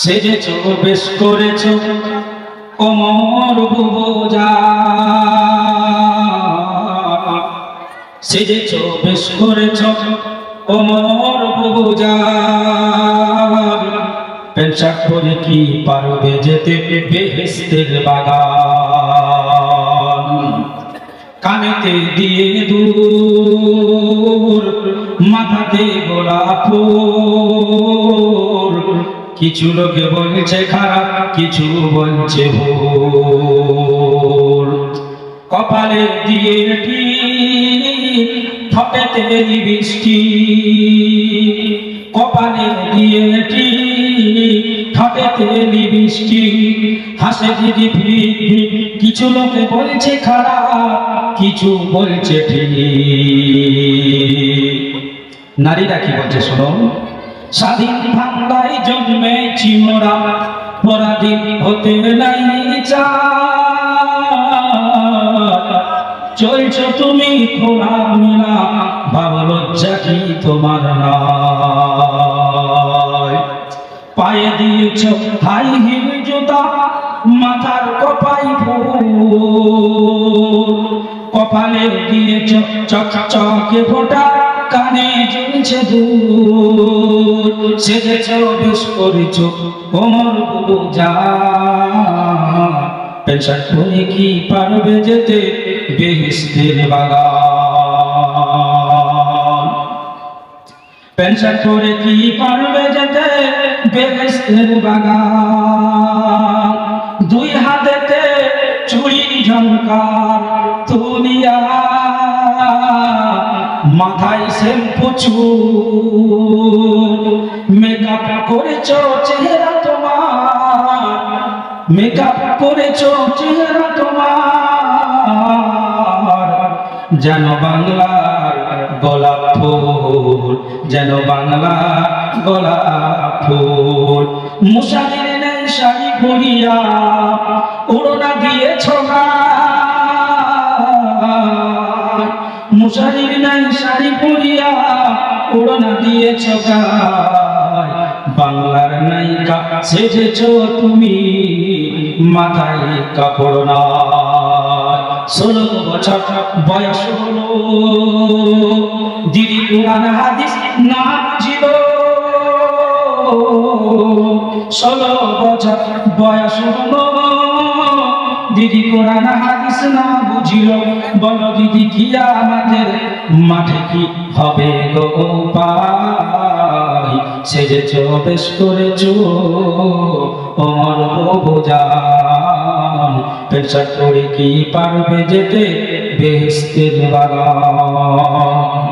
সেজেছ বেশ করেছ কোমর বুবোজা সেজেছ বেশ করেছ কোমর বুবোজা পেশা করে কি পারবে যেতে বেহেস্তের বাগান? কানেতে দিয়ে দূর, মাথাতে গোলাপ ফুল। কিছু লোকে বলছে খারাপ, কিছু বলছে ভুল। কপালে দিয়ে ঠিক ঠকেতে বৃষ্টি? কপালে দিয়ে ঠিক ঠকেতে বৃষ্টি? হাসে দিদি কিছু লোকে বলছে খারাপ, কিছু বলছে ঠিক। নারীরা কি বলছে শোনো স্বাধীন বাংলায় জন্মেছি মোরা, পরাধীন হতে নাই। চলছ তুমি খোলা মেলা লজ্জা কি তোমার পায়ে দিয়েছ হাই হিল জুতা, মাথার কপাই কপালে দিয়েছ চক চকে ফোটা, কানে ঝুলছে দুল সেজেছ বেশ করেছ বুবু যা। পেশার করে কি পারবে যেতে বেহিস্তের বাগান? পেশার করে কি পারবে যেতে বেহেস্তের বাগান? মাথায় শ্যাম্পু চুল মেকআপ করেছ চেহারা তোমার। মেকআপ করেছ চেহারা তোমার। যেন বাংলার গোলাপ ফুল, যেন বাংলা গোলাপ ফুল। মুসাফির নেই শাড়ি পরিয়া, ওড়না দিয়েছ মুসাফির নাই, শাড়ি পরিয়া ওড়না দিয়েছ বাংলার নায়িকা সেজেছ তুমি, মাথায় কাপড় না ষোলো বছর বয়স হলো, দিদি কোরআন হাদিস না বুঝিল। ষোলো বছর বয়স হলো দিদি কোরআন হাদিস না বুঝিল। বলো দিদি, কি আমাদের মাঠে কি হবে গো পাই সেজেছ বেশ করেছ অমর বোঝান পেশা করে কি পারবে যেতে বেহেস্তের বাগান?